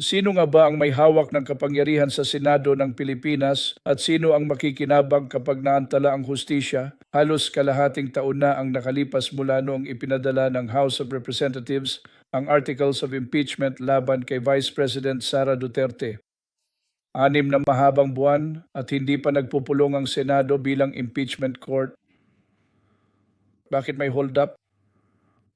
Sino nga ba ang may hawak ng kapangyarihan sa Senado ng Pilipinas at sino ang makikinabang kapag naantala ang hustisya? Halos kalahating taon na ang nakalipas mula noong ipinadala ng House of Representatives ang Articles of Impeachment laban kay Vice President Sara Duterte. Anim na mahabang buwan at hindi pa nagpupulong ang Senado bilang impeachment court. Bakit may hold up?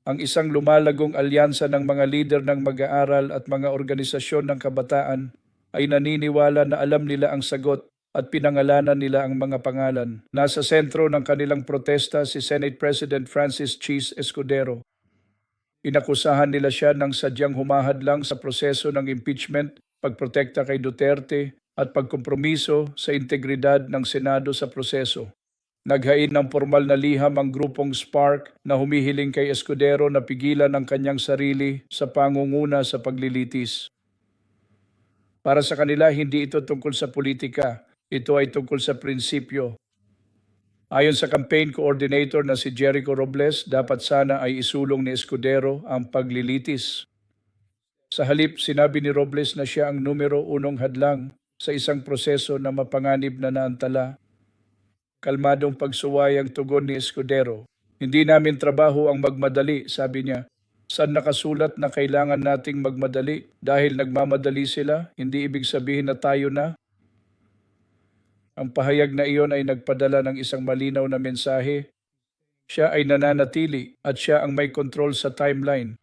Ang isang lumalagong alyansa ng mga lider ng mag-aaral at mga organisasyon ng kabataan ay naniniwala na alam nila ang sagot at pinangalanan nila ang mga pangalan. Nasa sentro ng kanilang protesta si Senate President Francis Cheese Escudero. Inakusahan nila siya ng sadyang humahad lang sa proseso ng impeachment, pagprotekta kay Duterte at pagkompromiso sa integridad ng Senado sa proseso. Naghain ng formal na liham ang grupong Spark na humihiling kay Escudero na pigilan ang kanyang sarili sa pangunguna sa paglilitis. Para sa kanila, hindi ito tungkol sa politika. Ito ay tungkol sa prinsipyo. Ayon sa campaign coordinator na si Jericho Robles, dapat sana ay isulong ni Escudero ang paglilitis. Sa halip, sinabi ni Robles na siya ang numero unong hadlang sa isang proseso na mapanganib na naantala kalmadong pagsuwayang tugon ni Escudero. Hindi namin trabaho ang magmadali, sabi niya. Saan nakasulat na kailangan nating magmadali dahil nagmamadali sila, hindi ibig sabihin na tayo na. Ang pahayag na iyon ay nagpadala ng isang malinaw na mensahe. Siya ay nananatili at siya ang may control sa timeline.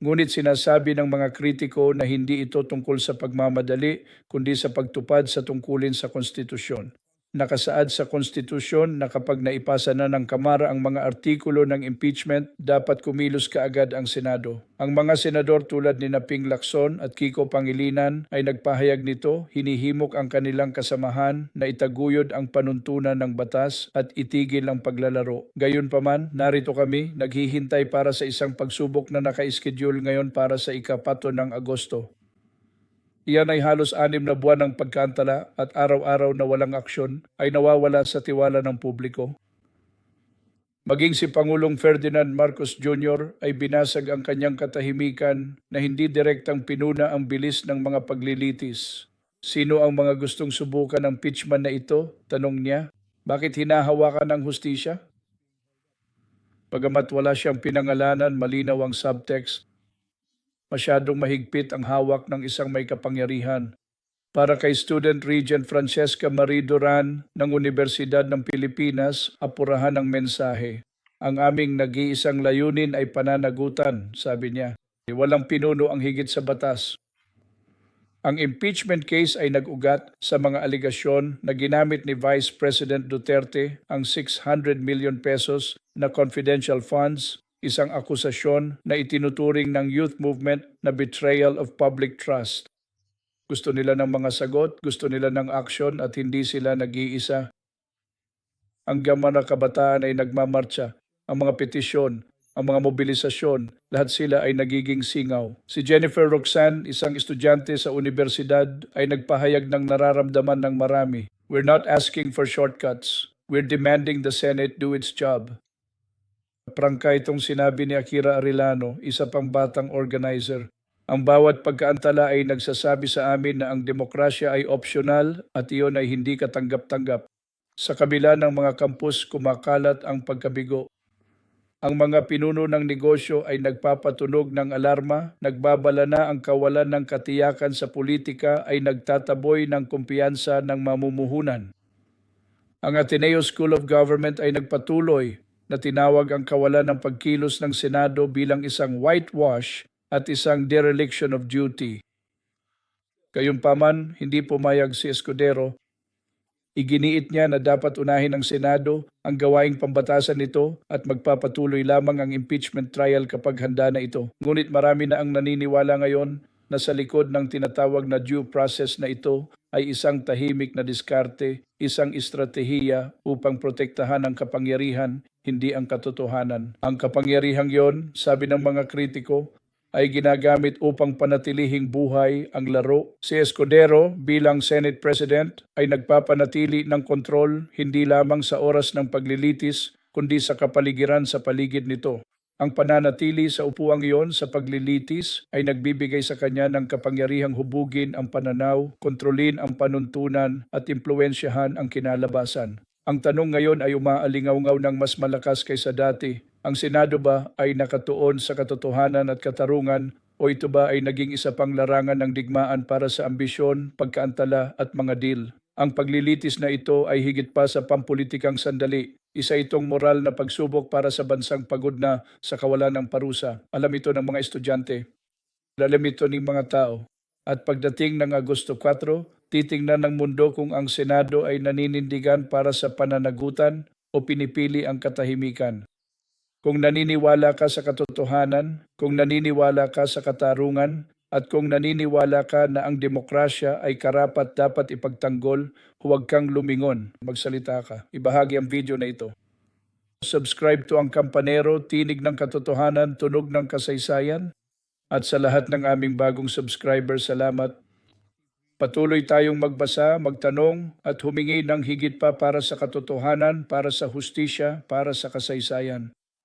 Ngunit sinasabi ng mga kritiko na hindi ito tungkol sa pagmamadali, kundi sa pagtupad sa tungkulin sa konstitusyon. Nakasaad sa konstitusyon na kapag naipasa na ng Kamara ang mga artikulo ng impeachment, dapat kumilos kaagad ang Senado. Ang mga senador tulad ni Naping Lacson at Kiko Pangilinan ay nagpahayag nito, hinihimok ang kanilang kasamahan na itaguyod ang panuntunan ng batas at itigil ang paglalaro. Gayunpaman, narito kami, naghihintay para sa isang pagsubok na naka-schedule ngayon para sa ikapato ng Agosto. Iyan ay halos anim na buwan ng pagkantala at araw-araw na walang aksyon ay nawawala sa tiwala ng publiko. Maging si Pangulong Ferdinand Marcos Jr. ay binasag ang kanyang katahimikan na hindi direktang pinuna ang bilis ng mga paglilitis. Sino ang mga gustong subukan ng pitchman na ito? Tanong niya. Bakit hinahawakan ng hustisya? Pagamat wala siyang pinangalanan, malinaw ang subtext masyadong mahigpit ang hawak ng isang may kapangyarihan. Para kay Student Regent Francesca Marie Duran ng Universidad ng Pilipinas, apurahan ang mensahe. Ang aming nag-iisang layunin ay pananagutan, sabi niya. Walang pinuno ang higit sa batas. Ang impeachment case ay nag-ugat sa mga aligasyon na ginamit ni Vice President Duterte ang 600 million pesos na confidential funds isang akusasyon na itinuturing ng youth movement na betrayal of public trust. Gusto nila ng mga sagot, gusto nila ng aksyon at hindi sila nag-iisa. Ang gaman na kabataan ay nagmamarcha, ang mga petisyon, ang mga mobilisasyon, lahat sila ay nagiging singaw. Si Jennifer Roxanne, isang estudyante sa universidad, ay nagpahayag ng nararamdaman ng marami. We're not asking for shortcuts. We're demanding the Senate do its job. Prangka itong sinabi ni Akira Arellano, isa pang batang organizer. Ang bawat pagkaantala ay nagsasabi sa amin na ang demokrasya ay optional at iyon ay hindi katanggap-tanggap. Sa kabila ng mga kampus kumakalat ang pagkabigo. Ang mga pinuno ng negosyo ay nagpapatunog ng alarma, nagbabala na ang kawalan ng katiyakan sa politika ay nagtataboy ng kumpiyansa ng mamumuhunan. Ang Ateneo School of Government ay nagpatuloy na tinawag ang kawalan ng pagkilos ng Senado bilang isang whitewash at isang dereliction of duty. Gayunpaman, hindi pumayag si Escudero. Iginiit niya na dapat unahin ng Senado ang gawaing pambatasan nito at magpapatuloy lamang ang impeachment trial kapag handa na ito. Ngunit marami na ang naniniwala ngayon na sa likod ng tinatawag na due process na ito ay isang tahimik na diskarte, isang estratehiya upang protektahan ang kapangyarihan, hindi ang katotohanan. Ang kapangyarihang yon, sabi ng mga kritiko, ay ginagamit upang panatilihing buhay ang laro. Si Escudero bilang Senate President ay nagpapanatili ng kontrol hindi lamang sa oras ng paglilitis kundi sa kapaligiran sa paligid nito. Ang pananatili sa upuang iyon sa paglilitis ay nagbibigay sa kanya ng kapangyarihang hubugin ang pananaw, kontrolin ang panuntunan at impluensyahan ang kinalabasan. Ang tanong ngayon ay umaalingaw ng mas malakas kaysa dati. Ang Senado ba ay nakatuon sa katotohanan at katarungan o ito ba ay naging isa pang larangan ng digmaan para sa ambisyon, pagkaantala at mga deal? Ang paglilitis na ito ay higit pa sa pampulitikang sandali. Isa itong moral na pagsubok para sa bansang pagod na sa kawalan ng parusa. Alam ito ng mga estudyante. Alam ito ng mga tao. At pagdating ng Agosto 4, titingnan ng mundo kung ang Senado ay naninindigan para sa pananagutan o pinipili ang katahimikan. Kung naniniwala ka sa katotohanan, kung naniniwala ka sa katarungan, at kung naniniwala ka na ang demokrasya ay karapat dapat ipagtanggol, huwag kang lumingon. Magsalita ka. Ibahagi ang video na ito. Subscribe to ang Kampanero, Tinig ng Katotohanan, Tunog ng Kasaysayan. At sa lahat ng aming bagong subscriber, salamat. Patuloy tayong magbasa, magtanong at humingi ng higit pa para sa katotohanan, para sa hustisya, para sa kasaysayan.